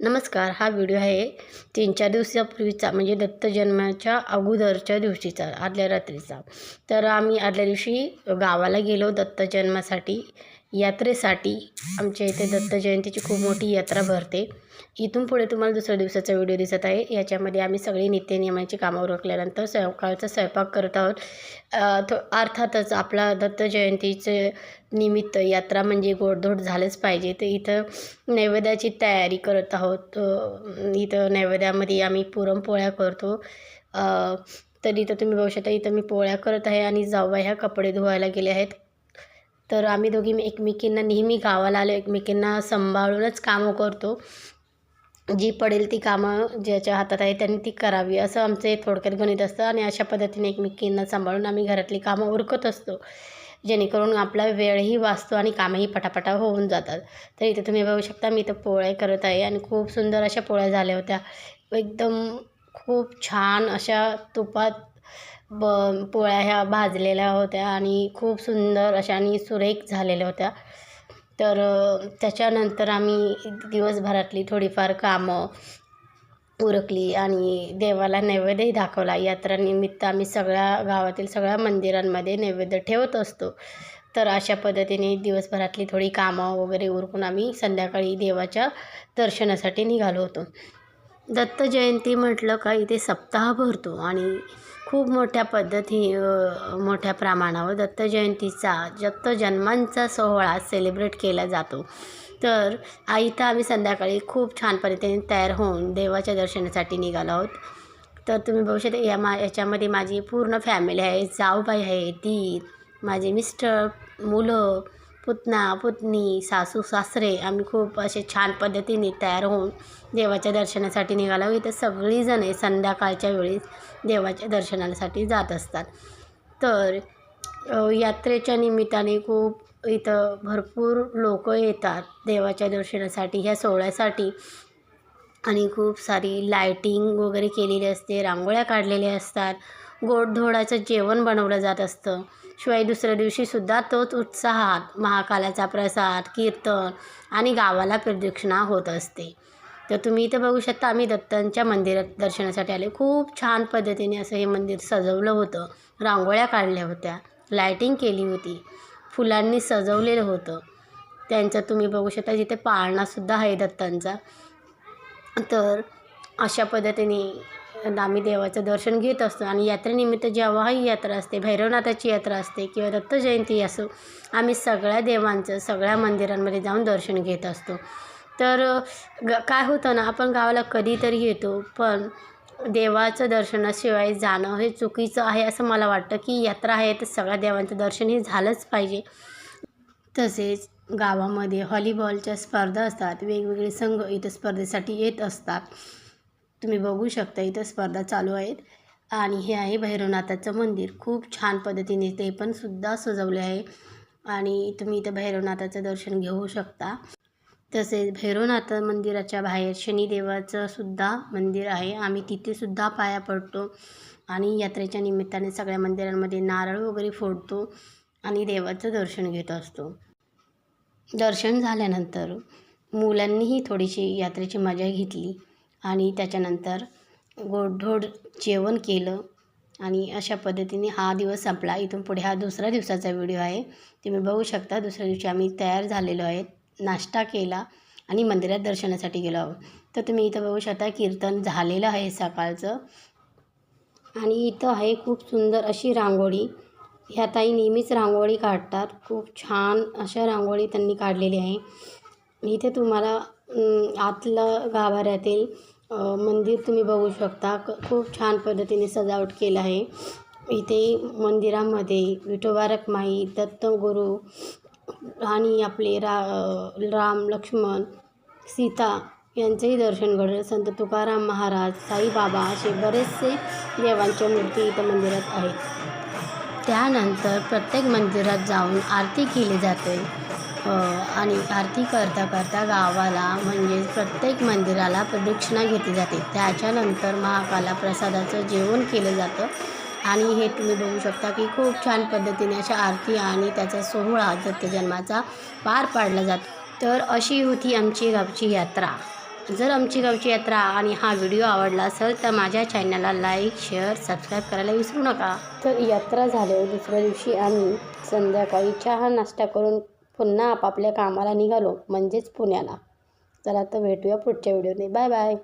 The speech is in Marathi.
नमस्कार हा व्हिडिओ आहे तीन चार दिवसापूर्वीचा म्हणजे दत्त जन्माच्या अगोदरच्या दिवशीचा आदल्या रात्रीचा. तर आम्ही आदल्या दिवशी गावाला गेलो दत्त जन्मासाठी. यात्रेसाठी आमच्या इथे दत्त जयंतीची खूप मोठी यात्रा भरते. इथून पुढे तुम्हाला दुसऱ्या दिवसाचा व्हिडिओ दिसत आहे. याच्यामध्ये आम्ही सगळी नित्यनियमाची कामं उरकल्यानंतर सकाळचा स्वयंपाक करत आहोत. अ, अर्थातच आपला दत्त जयंतीचे निमित्त यात्रा म्हणजे गोडधोड झालंच पाहिजे. तर इथं नैवेद्याची तयारी करत आहोत. इथं नैवेद्यामध्ये आम्ही पुरणपोळ्या करतो. तर इथं तुम्ही बघू शकता इथं मी पोळ्या करत आहे आणि जावा ह्या कपडे धुवायला गेले आहेत. तर आम्ही दोघी एकमेकींना नेहमी गावाला आलो एकमेकींना सांभाळूनच कामं करतो. जी पडेल ती कामं ज्याच्या हातात आहे त्यांनी ती करावी असं आमचे थोडक्यात गणित असतं. आणि अशा पद्धतीने एकमेकींना सांभाळून आम्ही घरातली कामं उरकत असतो जेणेकरून आपला वेळही वाचतो आणि कामंही पटापटा होऊन जातात. तर इथे तुम्ही बघू शकता मी इथं पोळ्या करत आहे आणि खूप सुंदर अशा पोळ्या झाल्या होत्या. एकदम खूप छान अशा तुपात ब पोळ्या ह्या भाजलेल्या होत्या आणि खूप सुंदर अशा आणि सुरेख झालेल्या होत्या. तर त्याच्यानंतर आम्ही दिवसभरातली थोडीफार कामं उरकली आणि देवाला नैवेद्यही दाखवला. यात्रानिमित्त आम्ही सगळ्या गावातील सगळ्या मंदिरांमध्ये नैवेद्य ठेवत असतो. तर अशा पद्धतीने दिवसभरातली थोडी कामं वगैरे उरकून आम्ही संध्याकाळी देवाच्या दर्शनासाठी निघालो होतो. दत्त जयंती म्हटलं का इथे सप्ताह भरतो आणि खूप मोठ्या पद्धती मोठ्या प्रमाणावर दत्तजयंतीचा दत्तजन्मांचा जन्मांचा सोहळा सेलिब्रेट केला जातो. तर इथं आम्ही संध्याकाळी खूप छान पद्धतीने तयार होऊन देवाच्या दर्शनासाठी निघालो आहोत. तर तुम्ही बघू शकता या मा याच्यामध्ये माझी पूर्ण फॅमिली आहे जाऊबाई आहे ती माझे मिस्टर मुलं पुतना पुतणी सासू सासरे आम्ही खूप असे छान पद्धतीने तयार होऊन देवाच्या दर्शनासाठी निघालो. इथं आहे संध्याकाळच्या वेळी देवाच्या दर्शनासाठी जात असतात. तर यात्रेच्या निमित्ताने खूप इथं भरपूर लोक येतात देवाच्या दर्शनासाठी ह्या सोहळ्यासाठी. आणि खूप सारी लायटिंग वगैरे केलेली असते रांगोळ्या काढलेल्या असतात. गोडधोडाचं जेवण बनवलं जात असतं. शिवाय दुसऱ्या दिवशीसुद्धा तोच उत्साहात महाकालाचा प्रसाद कीर्तन आणि गावाला प्रदक्षिणा होत असते. तर तुम्ही इथं बघू शकता आम्ही दत्तांच्या मंदिरात दर्शनासाठी आले. खूप छान पद्धतीने असं हे मंदिर सजवलं होतं. रांगोळ्या काढल्या होत्या. लायटिंग केली होती. फुलांनी सजवलेलं होतं. त्यांचं तुम्ही बघू शकता जिथे पाळणासुद्धा आहे दत्तांचा. तर अशा पद्धतीने आम्ही देवाचं दर्शन घेत असतो. आणि यात्रेनिमित्त जेव्हाही यात्रा असते भैरवनाथाची यात्रा असते किंवा दत्त जयंती असो आम्ही सगळ्या देवांचं सगळ्या मंदिरांमध्ये जाऊन दर्शन घेत असतो. तर ग काय होतं ना आपण गावाला कधीतरी येतो पण देवाचं दर्शनाशिवाय जाणं हे चुकीचं आहे असं मला वाटतं की यात्रा आहे तर सगळ्या देवांचं दर्शन हे झालंच पाहिजे. तसेच गावामध्ये हॉलीबॉलच्या स्पर्धा असतात वेगवेगळे संघ इथं स्पर्धेसाठी येत असतात. तुम्ही बघू शकता इथं स्पर्धा चालू आहेत. आणि हे आहे भैरवनाथाचं मंदिर. खूप छान पद्धतीने ते पण सुद्धा सजवले आहे. आणि तुम्ही इथं भैरवनाथाचं दर्शन घेऊ शकता. तसेच भैरवनाथ मंदिराच्या बाहेर शनिदेवाचं सुद्धा मंदिर आहे. आम्ही तिथेसुद्धा पाया पडतो. आणि यात्रेच्या निमित्ताने सगळ्या मंदिरांमध्ये नारळ वगैरे फोडतो आणि देवाचं दर्शन घेत असतो. दर्शन झाल्यानंतर मुलांनीही थोडीशी यात्रेची मजा घेतली. आणि त्याच्यानंतर गोडधोड जेवण केलं आणि अशा पद्धतीने हा दिवस संपला. इथून पुढे हा दुसऱ्या दिवसाचा व्हिडिओ आहे. तुम्ही बघू शकता दुसऱ्या दिवशी आम्ही तयार झालेलो आहे. नाश्ता केला आणि मंदिरात दर्शनासाठी गेलो आहोत. तर तुम्ही इथं बघू शकता कीर्तन झालेलं आहे सकाळचं. आणि इथं आहे खूप सुंदर अशी रांगोळी. ह्या ताई नेहमीच रांगोळी काढतात. खूप छान अशा रांगोळी त्यांनी काढलेली आहे. इथे तुम्हाला आतलं गाभाऱ्यातील मंदिर तुम्ही बघू शकता. क- खूप छान पद्धतीने सजावट केलं आहे. इथे मंदिरामध्ये विठोबा रखमाई दत्तगुरू आणि आपले रा राम लक्ष्मण सीता यांचंही दर्शन घडलं. संत तुकाराम महाराज साईबाबा असे बरेचसे देवांच्या मूर्ती इथं मंदिरात आहेत. त्यानंतर प्रत्येक मंदिरात जाऊन आरती केली जाते. आणि आरती करता करता गावाला म्हणजे प्रत्येक मंदिराला प्रदक्षिणा घेतली जाते. त्याच्यानंतर महाकाला प्रसादाचं जेवण केलं जातं. आणि हे तुम्ही बघू शकता की खूप छान पद्धतीने अशा आरती आणि त्याचा सोहळा दत्तजन्माचा पार पाडला जातो. तर अशी होती आमची गावची यात्रा. जर आमची गावची यात्रा आणि हा व्हिडिओ आवडला असेल तर माझ्या चॅनलला लाईक शेअर सबस्क्राईब करायला विसरू नका. तर यात्रा झाल्यावर दुसऱ्या दिवशी आम्ही संध्याकाळी चहा नाश्ता करून पुन्हा आपापल्या कामाला निघालो म्हणजेच पुण्याला. चला तर भेटूया पुढच्या व्हिडिओने. Bye bye.